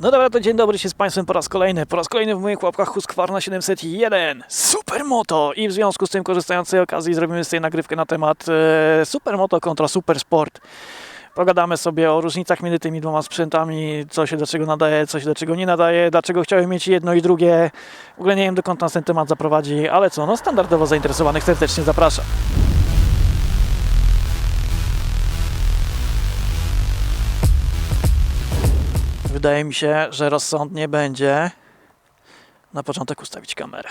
No dobra, to dzień dobry się z Państwem po raz kolejny. Po raz kolejny w moich łapkach Husqvarna 701 Supermoto i w związku z tym korzystając z tej okazji zrobimy sobie nagrywkę na temat e, Supermoto kontra Supersport. Pogadamy sobie o różnicach między tymi dwoma sprzętami, co się do czego nadaje, co się do czego nie nadaje, dlaczego chciałem mieć jedno i drugie. W ogóle nie wiem dokąd nas ten temat zaprowadzi, ale co, no standardowo zainteresowanych serdecznie zapraszam. Wydaje mi się, że rozsądnie będzie na początek ustawić kamerę.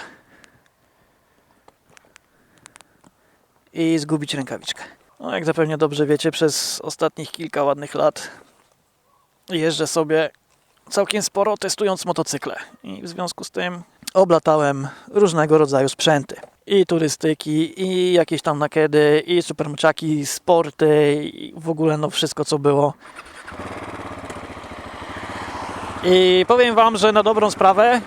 I zgubić rękawiczkę. No, jak zapewne dobrze wiecie, przez ostatnich kilka ładnych lat jeżdżę sobie całkiem sporo testując motocykle. I w związku z tym oblatałem różnego rodzaju sprzęty. I turystyki, i jakieś tam nakedy, i supermoczaki, sporty, i w ogóle no wszystko co było. I powiem Wam, że na dobrą sprawę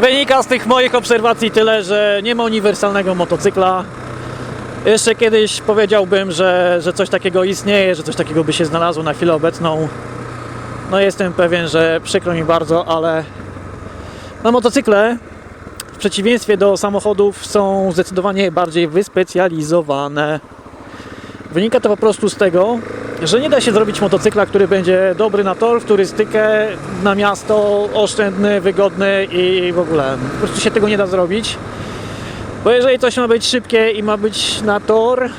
wynika z tych moich obserwacji tyle, że nie ma uniwersalnego motocykla. Jeszcze kiedyś powiedziałbym, że, że coś takiego istnieje, że coś takiego by się znalazło na chwilę obecną. No jestem pewien, że przykro mi bardzo, ale no motocykle w przeciwieństwie do samochodów są zdecydowanie bardziej wyspecjalizowane. Wynika to po prostu z tego, że nie da się zrobić motocykla, który będzie dobry na tor, w turystykę, na miasto, oszczędny, wygodny i w ogóle. Po prostu się tego nie da zrobić. Bo jeżeli coś ma być szybkie i ma być na tor,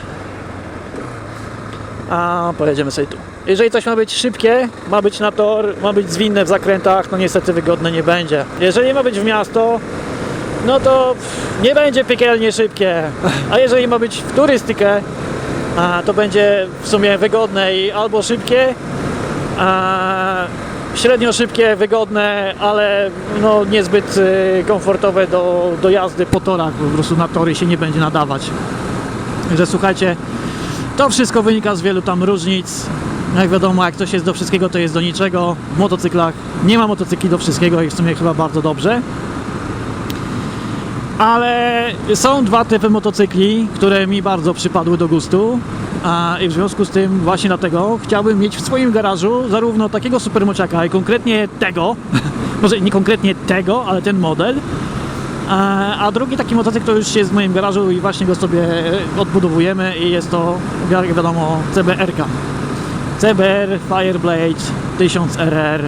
a pojedziemy sobie tu. Jeżeli coś ma być szybkie, ma być na tor, ma być zwinne w zakrętach, no niestety wygodne nie będzie. Jeżeli ma być w miasto, no to nie będzie piekielnie szybkie. A jeżeli ma być w turystykę, a to będzie w sumie wygodne i albo szybkie, a średnio szybkie, wygodne, ale no niezbyt y, komfortowe do, do jazdy po torach, po prostu na tory się nie będzie nadawać. Także słuchajcie, to wszystko wynika z wielu tam różnic. Jak wiadomo, jak coś jest do wszystkiego, to jest do niczego. W motocyklach nie ma motocykli do wszystkiego i w sumie chyba bardzo dobrze. Ale są dwa typy motocykli, które mi bardzo przypadły do gustu. A, I w związku z tym właśnie dlatego chciałbym mieć w swoim garażu zarówno takiego supermociaka i konkretnie tego, może nie konkretnie tego, ale ten model. A, a drugi taki motocykl to już jest w moim garażu i właśnie go sobie e, odbudowujemy i jest to, jak wiadomo, CBR-ka. CBR Fireblade 1000RR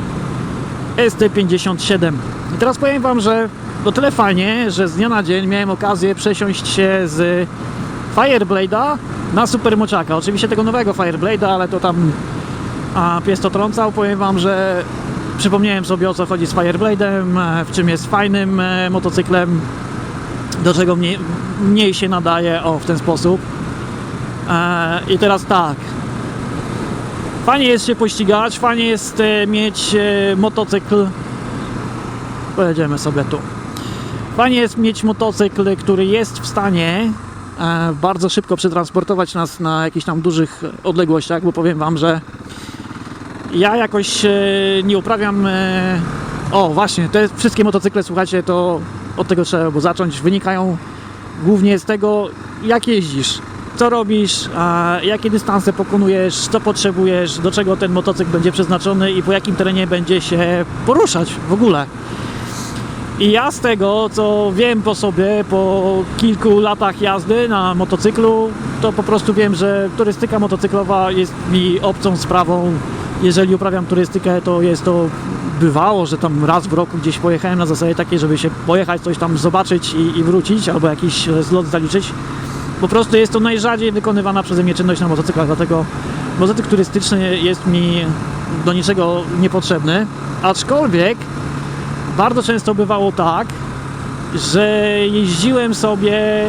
ST57. I teraz powiem Wam, że to tyle fajnie, że z dnia na dzień miałem okazję przesiąść się z Fireblade'a na Supermoczaka. Oczywiście tego nowego Fireblade'a, ale to tam a, pies to trącał. Powiem Wam, że przypomniałem sobie o co chodzi z Fireblade'em, e, w czym jest fajnym e, motocyklem, do czego mniej, mniej się nadaje, o w ten sposób. E, I teraz tak, Fajnie jest się pościgać, fajnie jest mieć motocykl. Pojedziemy sobie tu. Fajnie jest mieć motocykl, który jest w stanie e, bardzo szybko przetransportować nas na jakichś tam dużych odległościach, bo powiem Wam, że ja jakoś e, nie uprawiam. E, o, właśnie, te wszystkie motocykle, słuchajcie, to od tego trzeba było zacząć. Wynikają głównie z tego, jak jeździsz co robisz, jakie dystanse pokonujesz, co potrzebujesz, do czego ten motocykl będzie przeznaczony i po jakim terenie będzie się poruszać w ogóle. I ja z tego, co wiem po sobie, po kilku latach jazdy na motocyklu, to po prostu wiem, że turystyka motocyklowa jest mi obcą sprawą. Jeżeli uprawiam turystykę, to jest to bywało, że tam raz w roku gdzieś pojechałem na zasadzie takiej, żeby się pojechać, coś tam zobaczyć i, i wrócić, albo jakiś zlot zaliczyć po prostu jest to najrzadziej wykonywana przeze mnie czynność na motocyklach, dlatego motocykl turystyczny jest mi do niczego niepotrzebny. Aczkolwiek bardzo często bywało tak, że jeździłem sobie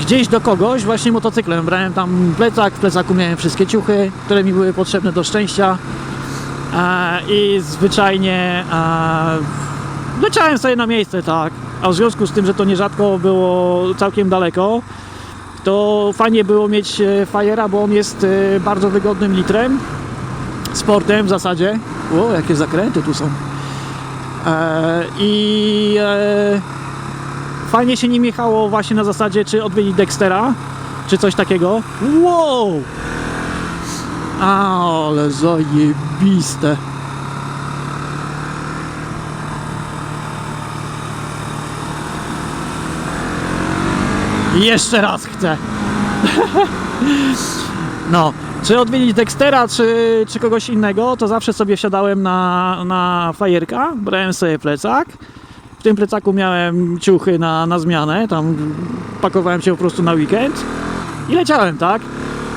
gdzieś do kogoś właśnie motocyklem. Brałem tam plecak, w plecaku miałem wszystkie ciuchy, które mi były potrzebne do szczęścia e, i zwyczajnie e, leciałem sobie na miejsce, tak. A w związku z tym, że to nierzadko było całkiem daleko, to fajnie było mieć e, Fire'a, bo on jest bardzo wygodnym litrem, sportem w zasadzie. O, jakie zakręty tu są. E, I e, fajnie się nim jechało właśnie na zasadzie, czy odwiedzić Dextera, czy coś takiego. Wow! Ale zajebiste! Jeszcze raz chcę! no, czy odwiedzić Dextera, czy, czy kogoś innego, to zawsze sobie wsiadałem na, na fajerka, brałem sobie plecak. W tym plecaku miałem ciuchy na, na zmianę, tam pakowałem się po prostu na weekend i leciałem, tak?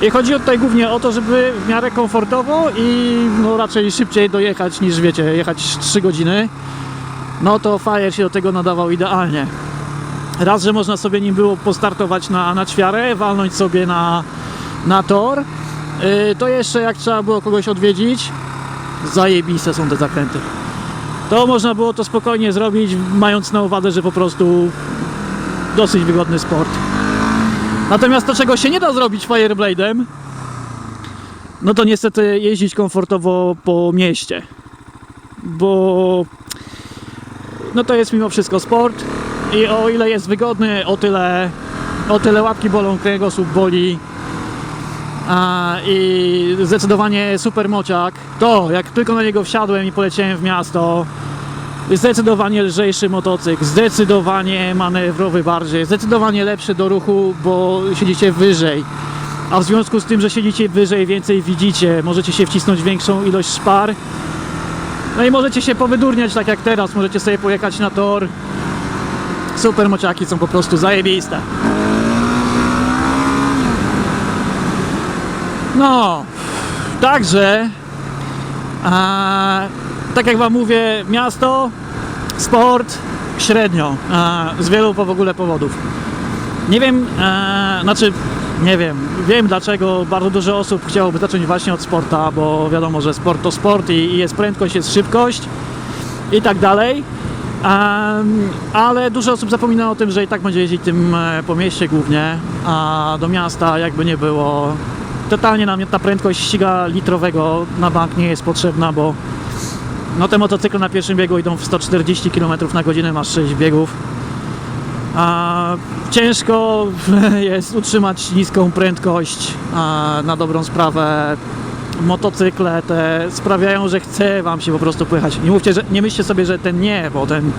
I chodzi tutaj głównie o to, żeby w miarę komfortowo i no raczej szybciej dojechać niż wiecie, jechać 3 godziny. No to Fire się do tego nadawał idealnie. Raz, że można sobie nim było postartować na, na ćwiarę, walnąć sobie na, na tor. Yy, to jeszcze jak trzeba było kogoś odwiedzić, zajebiste są te zakręty. To można było to spokojnie zrobić, mając na uwadze, że po prostu dosyć wygodny sport. Natomiast to, czego się nie da zrobić Fireblade'em, no to niestety jeździć komfortowo po mieście. Bo no to jest mimo wszystko sport i o ile jest wygodny, o tyle, o tyle łapki bolą, kręgosłup boli. I zdecydowanie super mociak. To, jak tylko na niego wsiadłem i poleciałem w miasto, zdecydowanie lżejszy motocykl, zdecydowanie manewrowy bardziej, zdecydowanie lepszy do ruchu, bo siedzicie wyżej. A w związku z tym, że siedzicie wyżej, więcej widzicie, możecie się wcisnąć większą ilość szpar. No i możecie się powydurniać tak jak teraz, możecie sobie pojechać na tor. Super mociaki są po prostu zajebiste. No, także a, tak jak wam mówię, miasto, sport średnio, a, z wielu w ogóle powodów. Nie wiem, e, znaczy nie wiem, wiem dlaczego bardzo dużo osób chciałoby zacząć właśnie od sporta, bo wiadomo, że sport to sport i, i jest prędkość, jest szybkość i tak dalej. Em, ale dużo osób zapomina o tym, że i tak będzie jeździć tym e, po mieście głównie, a do miasta jakby nie było. Totalnie nam ta prędkość ściga litrowego na bank nie jest potrzebna, bo no te motocykle na pierwszym biegu idą w 140 km na godzinę, masz 6 biegów. A ciężko jest utrzymać niską prędkość a na dobrą sprawę. Motocykle te sprawiają, że chce wam się po prostu pojechać. Nie mówcie, że nie myślcie sobie, że ten nie, bo ten,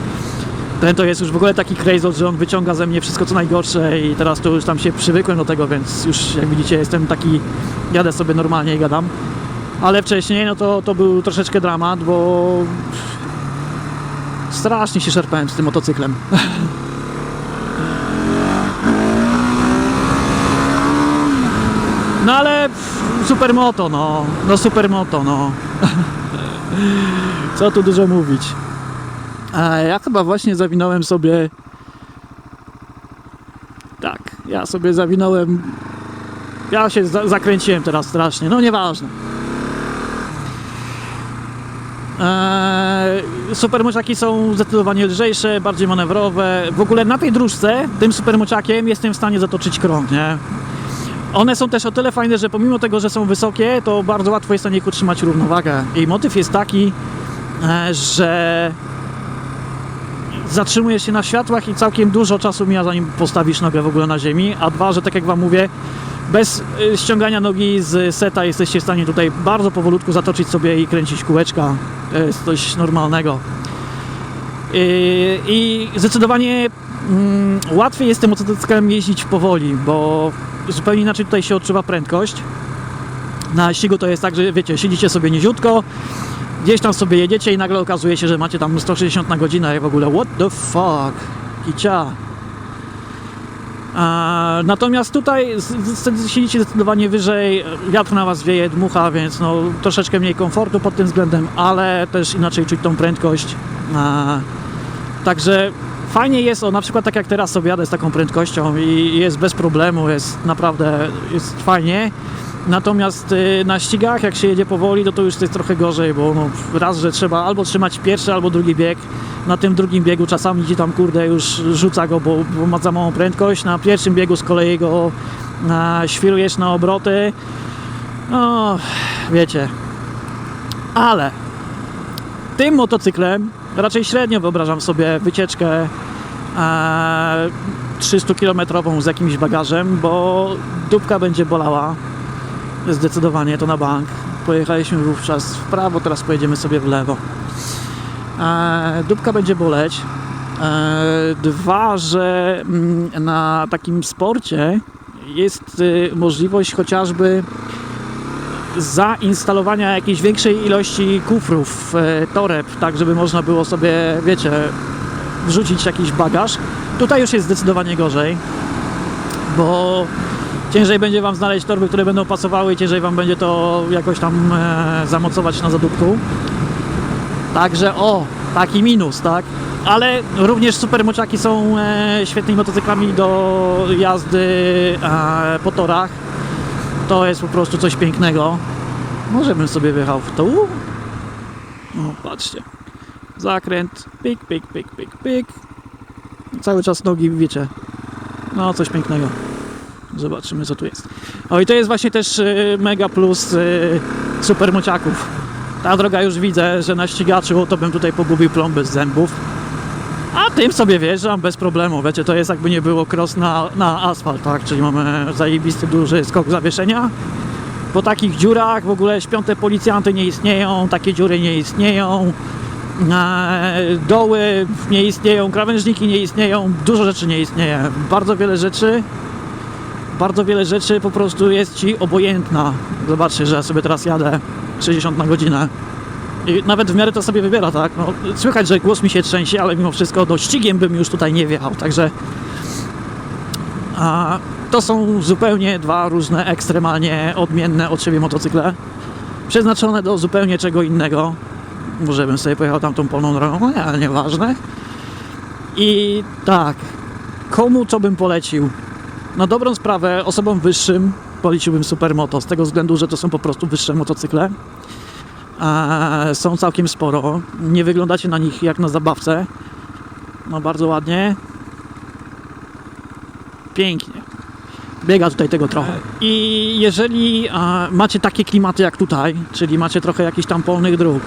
ten to jest już w ogóle taki crazy, że on wyciąga ze mnie wszystko co najgorsze i teraz to już tam się przywykłem do tego, więc już jak widzicie jestem taki, jadę sobie normalnie i gadam. Ale wcześniej no to, to był troszeczkę dramat, bo strasznie się szarpałem z tym motocyklem. No ale supermoto, no. No supermoto, no. Co tu dużo mówić. A ja chyba właśnie zawinąłem sobie... Tak, ja sobie zawinąłem... Ja się za zakręciłem teraz strasznie, no nieważne. Eee, supermociaki są zdecydowanie lżejsze, bardziej manewrowe. W ogóle na tej dróżce, tym supermociakiem jestem w stanie zatoczyć krąg, nie? One są też o tyle fajne, że pomimo tego, że są wysokie, to bardzo łatwo jest na nich utrzymać równowagę. I motyw jest taki, e, że zatrzymujesz się na światłach i całkiem dużo czasu mija zanim postawisz nogę w ogóle na ziemi, a dwa, że tak jak wam mówię, bez y, ściągania nogi z seta jesteście w stanie tutaj bardzo powolutku zatoczyć sobie i kręcić kółeczka. To jest coś normalnego. I, i zdecydowanie mm, łatwiej jest tym motocyklem jeździć powoli, bo zupełnie inaczej tutaj się odczuwa prędkość. Na ścigu to jest tak, że wiecie, siedzicie sobie niziutko, gdzieś tam sobie jedziecie i nagle okazuje się, że macie tam 160 na godzinę i w ogóle what the fuck, kicia. Natomiast tutaj siedzicie zdecydowanie wyżej, wiatr na was wieje, dmucha, więc no, troszeczkę mniej komfortu pod tym względem, ale też inaczej czuć tą prędkość. Także fajnie jest, o na przykład tak jak teraz sobie jadę z taką prędkością i jest bez problemu, jest naprawdę jest fajnie. Natomiast y, na ścigach, jak się jedzie powoli, to to już jest trochę gorzej, bo no, raz, że trzeba albo trzymać pierwszy, albo drugi bieg. Na tym drugim biegu czasami ci tam kurde już rzuca go, bo, bo ma za małą prędkość. Na pierwszym biegu z kolei go na, świrujesz na obroty. No, wiecie. Ale tym motocyklem raczej średnio wyobrażam sobie wycieczkę e, 300 km z jakimś bagażem, bo dupka będzie bolała. Zdecydowanie to na bank. Pojechaliśmy wówczas w prawo, teraz pojedziemy sobie w lewo. E, dupka będzie boleć. E, dwa, że mm, na takim sporcie jest y, możliwość chociażby zainstalowania jakiejś większej ilości kufrów, e, toreb, tak żeby można było sobie, wiecie, wrzucić jakiś bagaż. Tutaj już jest zdecydowanie gorzej, bo ciężej będzie Wam znaleźć torby, które będą pasowały i ciężej Wam będzie to jakoś tam e, zamocować na zadupku. Także o, taki minus, tak? Ale również supermoczaki są e, świetnymi motocyklami do jazdy e, po torach. To jest po prostu coś pięknego. Może bym sobie wjechał w to. No, patrzcie. Zakręt, pik, pik, pik, pik, pik. Cały czas nogi, wiecie. No, coś pięknego. Zobaczymy, co tu jest. O, i to jest właśnie też y, mega plus y, supermociaków. Ta droga już widzę, że na ścigaczu to bym tutaj pogubił plomby z zębów. A tym sobie wjeżdżam bez problemu. Wiecie, to jest jakby nie było cross na, na asfalt, tak? Czyli mamy zajebisty duży skok zawieszenia. Po takich dziurach w ogóle śpiąte policjanty nie istnieją, takie dziury nie istnieją. E, doły nie istnieją, krawężniki nie istnieją, dużo rzeczy nie istnieje. Bardzo wiele rzeczy, bardzo wiele rzeczy po prostu jest ci obojętna. Zobaczcie, że sobie teraz jadę 60 na godzinę. I nawet w miarę to sobie wybiera, tak? No, słychać, że głos mi się trzęsie, ale mimo wszystko do ścigiem bym już tutaj nie wjechał, także a, to są zupełnie dwa różne, ekstremalnie odmienne od siebie motocykle, przeznaczone do zupełnie czego innego. Może bym sobie pojechał tamtą polną drogą, ale nieważne. I tak, komu co bym polecił? Na dobrą sprawę osobom wyższym poleciłbym Supermoto, z tego względu, że to są po prostu wyższe motocykle. E, są całkiem sporo. Nie wyglądacie na nich jak na zabawce. No bardzo ładnie. Pięknie. Biega tutaj tego trochę. I jeżeli e, macie takie klimaty jak tutaj, czyli macie trochę jakichś tam polnych dróg,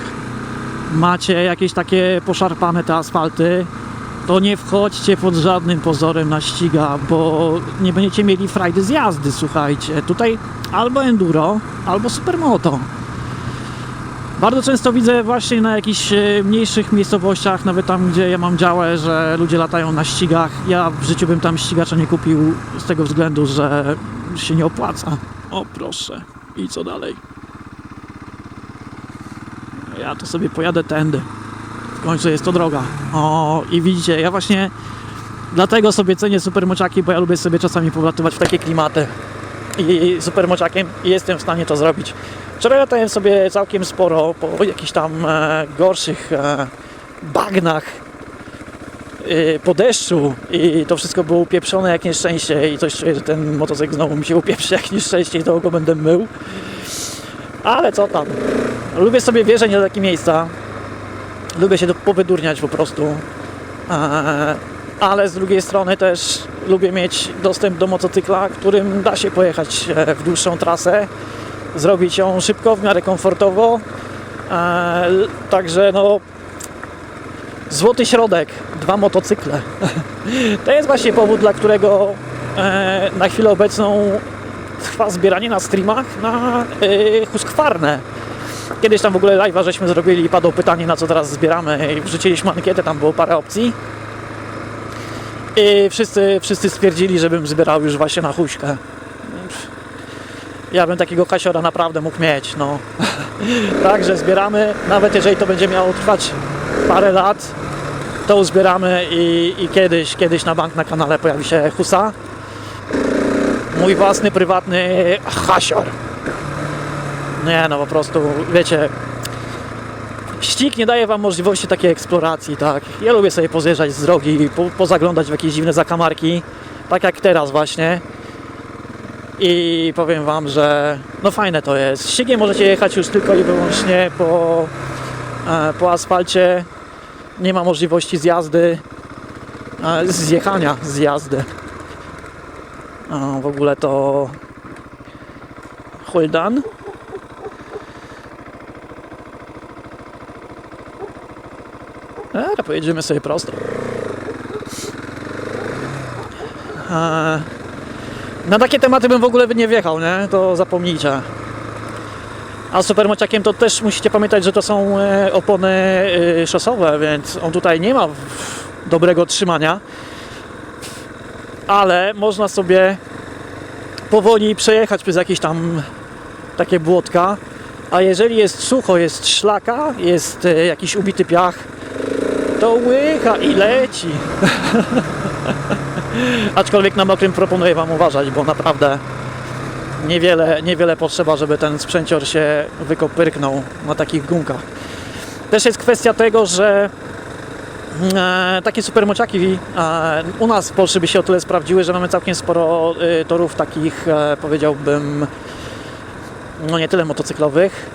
macie jakieś takie poszarpane te asfalty, to nie wchodźcie pod żadnym pozorem na ściga, bo nie będziecie mieli frajdy z jazdy, słuchajcie. Tutaj albo enduro, albo supermoto. Bardzo często widzę właśnie na jakichś e, mniejszych miejscowościach, nawet tam, gdzie ja mam działę, że ludzie latają na ścigach. Ja w życiu bym tam ścigacza nie kupił z tego względu, że się nie opłaca. O proszę. I co dalej? Ja to sobie pojadę tędy. W końcu jest to droga. O, i widzicie, ja właśnie dlatego sobie cenię supermoczaki, bo ja lubię sobie czasami powlatywać w takie klimaty. I supermoczakiem i jestem w stanie to zrobić. Wczoraj latałem sobie całkiem sporo po jakichś tam e, gorszych e, bagnach e, po deszczu i to wszystko było upieprzone jak nieszczęście i coś czuję, że ten motocykl znowu mi się upieprzy jak nieszczęście i to go będę mył. Ale co tam. Lubię sobie wjeżdżać na takie miejsca. Lubię się powydurniać po prostu. E, ale z drugiej strony też lubię mieć dostęp do motocykla, którym da się pojechać e, w dłuższą trasę, zrobić ją szybko, w miarę komfortowo. E, Także no złoty środek, dwa motocykle. To jest właśnie powód, dla którego na chwilę obecną trwa zbieranie na streamach na Husqvarnę. Kiedyś tam w ogóle live'a żeśmy zrobili i padło pytanie na co teraz zbieramy i wrzuciliśmy ankietę, tam było parę opcji. I wszyscy, wszyscy stwierdzili, żebym zbierał już właśnie na huśkę. Ja bym takiego kasiora naprawdę mógł mieć, no. Także zbieramy, nawet jeżeli to będzie miało trwać parę lat, to uzbieramy i, i kiedyś, kiedyś na bank na kanale pojawi się husa. Mój własny, prywatny hasior. Nie no, po prostu, wiecie, ścig nie daje Wam możliwości takiej eksploracji, tak. Ja lubię sobie pozjeżdżać z drogi, po, pozaglądać w jakieś dziwne zakamarki, tak jak teraz właśnie. I powiem Wam, że no fajne to jest. Ścigiem możecie jechać już tylko i wyłącznie po, e, po asfalcie. Nie ma możliwości zjazdy, e, zjechania z jazdy. O, w ogóle to Huldan. E, pojedziemy sobie prosto. Na takie tematy bym w ogóle nie wjechał, nie? To zapomnijcie. A z supermociakiem to też musicie pamiętać, że to są e, opony e, szosowe, więc on tutaj nie ma dobrego trzymania. Ale można sobie powoli przejechać przez jakieś tam takie błotka. A jeżeli jest sucho, jest szlaka, jest e, jakiś ubity piach, to łycha i leci. Aczkolwiek na mokrym proponuję Wam uważać, bo naprawdę niewiele, niewiele potrzeba, żeby ten sprzęcior się wykopyrknął na takich gumkach. Też jest kwestia tego, że e, takie supermociaki e, u nas w Polsce by się o tyle sprawdziły, że mamy całkiem sporo e, torów takich, e, powiedziałbym, no nie tyle motocyklowych,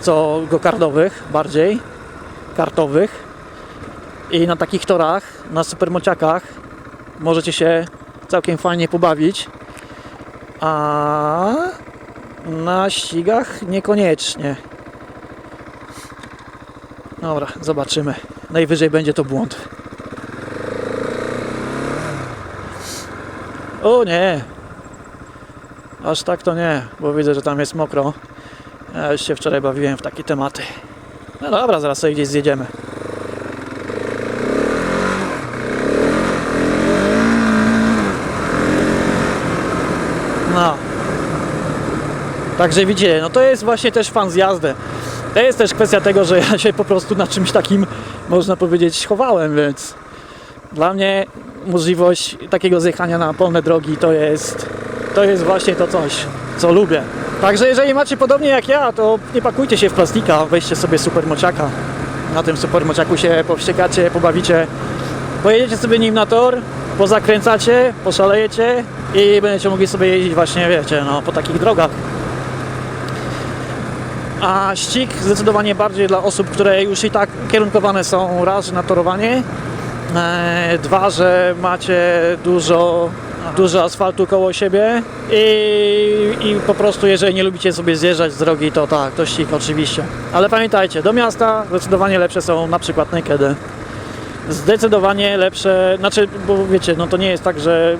co gokardowych bardziej, kartowych. I na takich torach, na supermociakach możecie się całkiem fajnie pobawić. A na ścigach niekoniecznie. Dobra, zobaczymy. Najwyżej będzie to błąd. O nie! Aż tak to nie, bo widzę, że tam jest mokro. Ja już się wczoraj bawiłem w takie tematy. No dobra, zaraz sobie gdzieś zjedziemy. No. Także widzicie, no to jest właśnie też fan z jazdy. To jest też kwestia tego, że ja się po prostu na czymś takim, można powiedzieć, chowałem, więc dla mnie możliwość takiego zjechania na polne drogi to jest, to jest właśnie to coś, co lubię. Także jeżeli macie podobnie jak ja, to nie pakujcie się w plastika, weźcie sobie supermociaka. Na tym supermociaku się powściekacie, pobawicie, pojedziecie sobie nim na tor, pozakręcacie, poszalejecie i będziecie mogli sobie jeździć właśnie, wiecie, no, po takich drogach. A ścig zdecydowanie bardziej dla osób, które już i tak kierunkowane są raz na torowanie, e, dwa, że macie dużo, dużo asfaltu koło siebie i, i po prostu jeżeli nie lubicie sobie zjeżdżać z drogi, to tak, to ścig oczywiście. Ale pamiętajcie, do miasta zdecydowanie lepsze są na przykład nakedy. Zdecydowanie lepsze, znaczy, bo wiecie, no to nie jest tak, że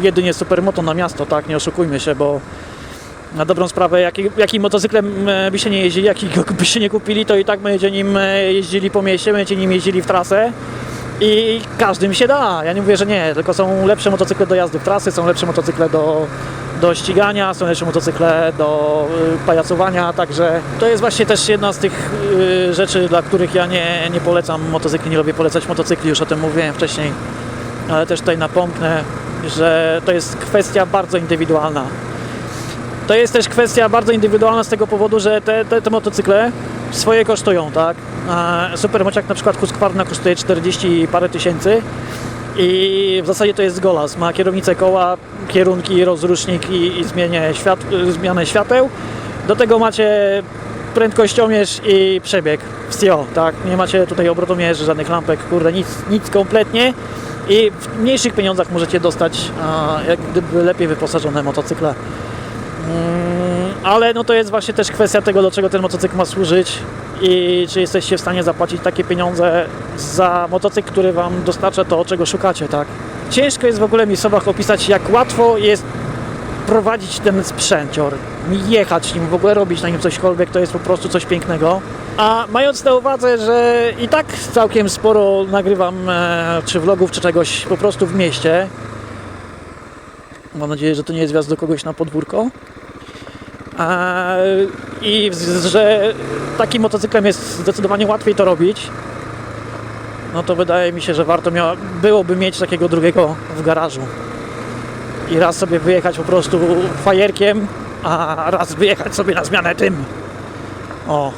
jedynie supermoto na miasto, tak, nie oszukujmy się, bo na dobrą sprawę, jaki, jakim motocyklem e, by się nie jeździli, jakiego by się nie kupili, to i tak będziecie nim e, jeździli po mieście, będziecie nim jeździli w trasę i każdym się da. Ja nie mówię, że nie, tylko są lepsze motocykle do jazdy w trasy, są lepsze motocykle do, do ścigania, są lepsze motocykle do y, pajacowania, także to jest właśnie też jedna z tych y, rzeczy, dla których ja nie, nie polecam motocykli, nie lubię polecać motocykli, już o tym mówiłem wcześniej, ale też tutaj napomknę, że to jest kwestia bardzo indywidualna. To jest też kwestia bardzo indywidualna z tego powodu, że te, te, te motocykle swoje kosztują, tak? A Supermociak na przykład Husqvarna kosztuje 40 parę tysięcy i w zasadzie to jest golas. Ma kierownicę koła, kierunki, rozrusznik i, i świat, zmianę świateł. Do tego macie prędkościomierz i przebieg w STIO, tak? Nie macie tutaj obrotomierzy, żadnych lampek, kurde, nic, nic kompletnie. I w mniejszych pieniądzach możecie dostać a, jak gdyby lepiej wyposażone motocykle. Mm, ale no to jest właśnie też kwestia tego, do czego ten motocykl ma służyć i czy jesteście w stanie zapłacić takie pieniądze za motocykl, który Wam dostarcza to, czego szukacie, tak? Ciężko jest w ogóle mi w słowach opisać, jak łatwo jest prowadzić ten sprzęcior, jechać nim, w ogóle robić na nim cośkolwiek, to jest po prostu coś pięknego. A mając na uwadze, że i tak całkiem sporo nagrywam e, czy vlogów, czy czegoś po prostu w mieście, mam nadzieję, że to nie jest wjazd do kogoś na podwórko, I że takim motocyklem jest zdecydowanie łatwiej to robić. No to wydaje mi się, że warto mia- byłoby mieć takiego drugiego w garażu. I raz sobie wyjechać po prostu fajerkiem, a raz wyjechać sobie na zmianę tym. O.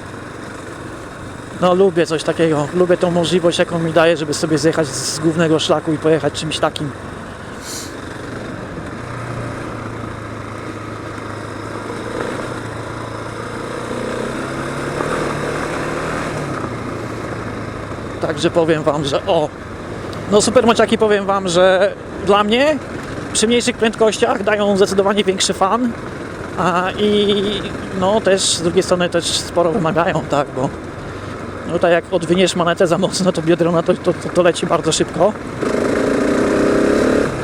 No lubię coś takiego. Lubię tą możliwość, jaką mi daje, żeby sobie zjechać z głównego szlaku i pojechać czymś takim. Także powiem Wam, że o, no supermociaki powiem Wam, że dla mnie przy mniejszych prędkościach dają zdecydowanie większy fan a, i no też z drugiej strony też sporo wymagają, tak, bo no tak jak odwiniesz manetę za mocno, to biodrona to, to, to leci bardzo szybko.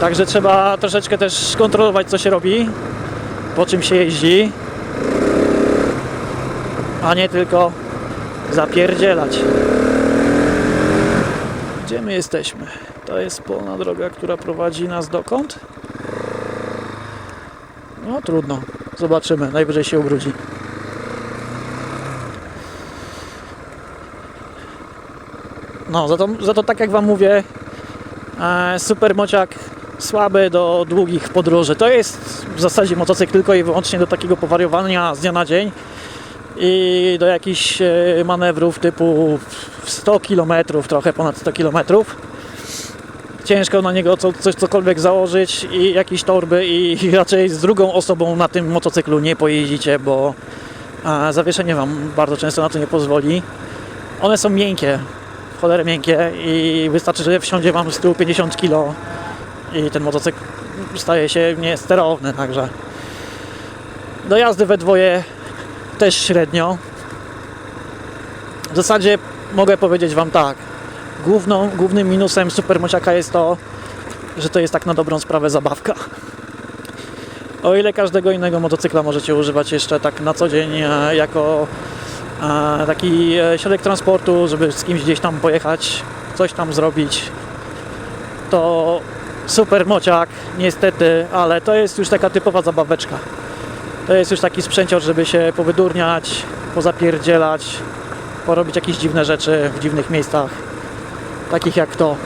Także trzeba troszeczkę też kontrolować co się robi, po czym się jeździ, a nie tylko zapierdzielać. Gdzie my jesteśmy? To jest polna droga, która prowadzi nas dokąd? No trudno. Zobaczymy. Najwyżej się ubrudzi. No, za to, za to tak jak Wam mówię, e, super mociak słaby do długich podróży. To jest w zasadzie motocykl tylko i wyłącznie do takiego powariowania z dnia na dzień i do jakichś e, manewrów typu 100 km, trochę ponad 100 km. Ciężko na niego co, coś cokolwiek założyć i jakieś torby i raczej z drugą osobą na tym motocyklu nie pojeździcie, bo zawieszenie Wam bardzo często na to nie pozwoli. One są miękkie, cholerę miękkie i wystarczy, że wsiądzie Wam z tyłu 50 kg i ten motocykl staje się niesterowny, także do jazdy we dwoje też średnio. W zasadzie mogę powiedzieć Wam tak. Główną, głównym minusem Supermociaka jest to, że to jest tak na dobrą sprawę zabawka. O ile każdego innego motocykla możecie używać jeszcze tak na co dzień e, jako e, taki e, środek transportu, żeby z kimś gdzieś tam pojechać, coś tam zrobić, to Supermociak niestety, ale to jest już taka typowa zabaweczka. To jest już taki sprzęcior, żeby się powydurniać, pozapierdzielać, porobić jakieś dziwne rzeczy w dziwnych miejscach, takich jak to.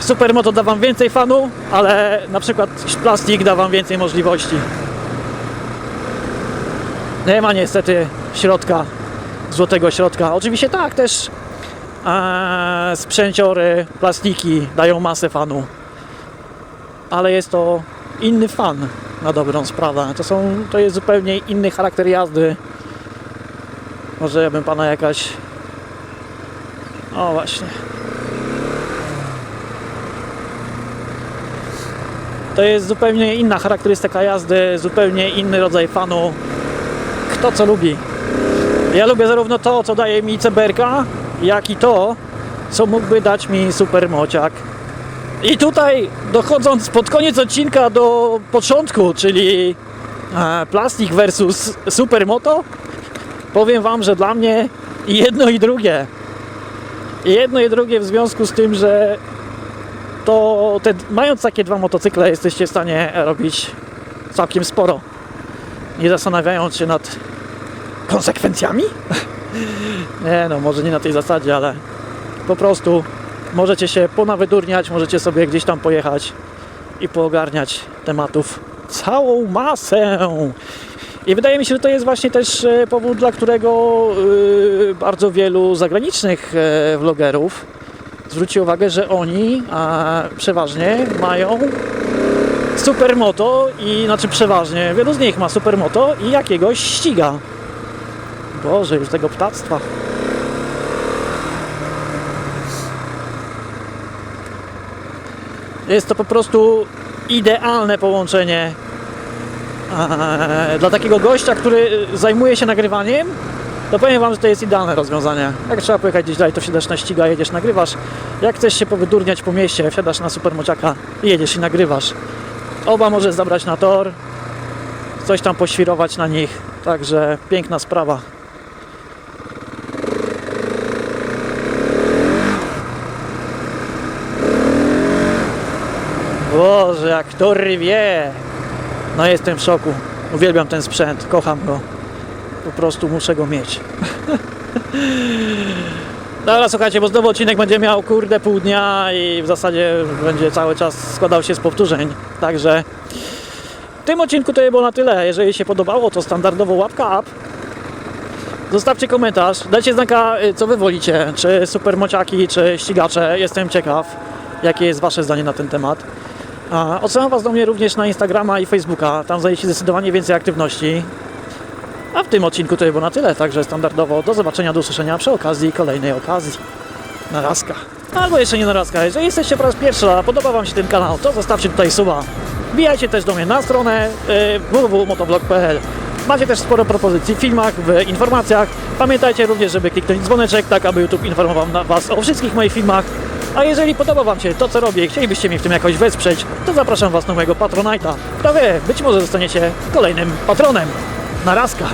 Supermoto da Wam więcej fanu, ale na przykład plastik da Wam więcej możliwości. Nie ma niestety środka, złotego środka. Oczywiście tak, też e, sprzęciory, plastiki dają masę fanu, ale jest to inny fan na dobrą sprawę. To, są, to jest zupełnie inny charakter jazdy. Może ja bym pana jakaś. O właśnie. To jest zupełnie inna charakterystyka jazdy, zupełnie inny rodzaj fanu. Kto co lubi. Ja lubię zarówno to, co daje mi CBRK, jak i to, co mógłby dać mi Supermociak. I tutaj dochodząc pod koniec odcinka do początku, czyli e, plastik versus supermoto, powiem Wam, że dla mnie jedno i drugie. Jedno i drugie w związku z tym, że to te, mając takie dwa motocykle jesteście w stanie robić całkiem sporo. Nie zastanawiając się nad konsekwencjami? nie no, może nie na tej zasadzie, ale po prostu możecie się ponawydurniać, możecie sobie gdzieś tam pojechać i poogarniać tematów całą masę. I wydaje mi się, że to jest właśnie też e, powód, dla którego yy, bardzo wielu zagranicznych e, vlogerów zwróci uwagę, że oni przeważnie mają supermoto i znaczy przeważnie, wielu z nich ma supermoto i jakiegoś ściga. Boże, już tego ptactwa. Jest to po prostu idealne połączenie eee, dla takiego gościa, który zajmuje się nagrywaniem. To powiem Wam, że to jest idealne rozwiązanie. Jak trzeba pojechać gdzieś dalej, to wsiadasz na ściga, jedziesz, nagrywasz. Jak chcesz się powydurniać po mieście, wsiadasz na supermociaka jedziesz i nagrywasz. Oba możesz zabrać na tor, coś tam poświrować na nich. Także piękna sprawa. Boże, jak to wie. No jestem w szoku. Uwielbiam ten sprzęt, kocham go. Po prostu muszę go mieć. Dobra, słuchajcie, bo znowu odcinek będzie miał kurde pół dnia i w zasadzie będzie cały czas składał się z powtórzeń. Także w tym odcinku to było na tyle. Jeżeli się podobało, to standardowo łapka up. Zostawcie komentarz, dajcie znaka, y, co wy wolicie, czy supermociaki, czy ścigacze. Jestem ciekaw, jakie jest wasze zdanie na ten temat. Odsyłam Was do mnie również na Instagrama i Facebooka. Tam znajdziecie zdecydowanie więcej aktywności. A w tym odcinku to było na tyle, także standardowo do zobaczenia, do usłyszenia przy okazji kolejnej okazji. Narazka. Albo jeszcze nie narazka. Jeżeli jesteście po raz pierwszy, a podoba Wam się ten kanał, to zostawcie tutaj suba. Wbijajcie też do mnie na stronę y, www.motovlog.pl Macie też sporo propozycji w filmach, w informacjach. Pamiętajcie również, żeby kliknąć dzwoneczek, tak aby YouTube informował Was o wszystkich moich filmach. A jeżeli podoba Wam się to, co robię i chcielibyście mnie w tym jakoś wesprzeć, to zapraszam Was na mojego Patronite'a. Kto wie, być może zostaniecie kolejnym patronem. Narazka!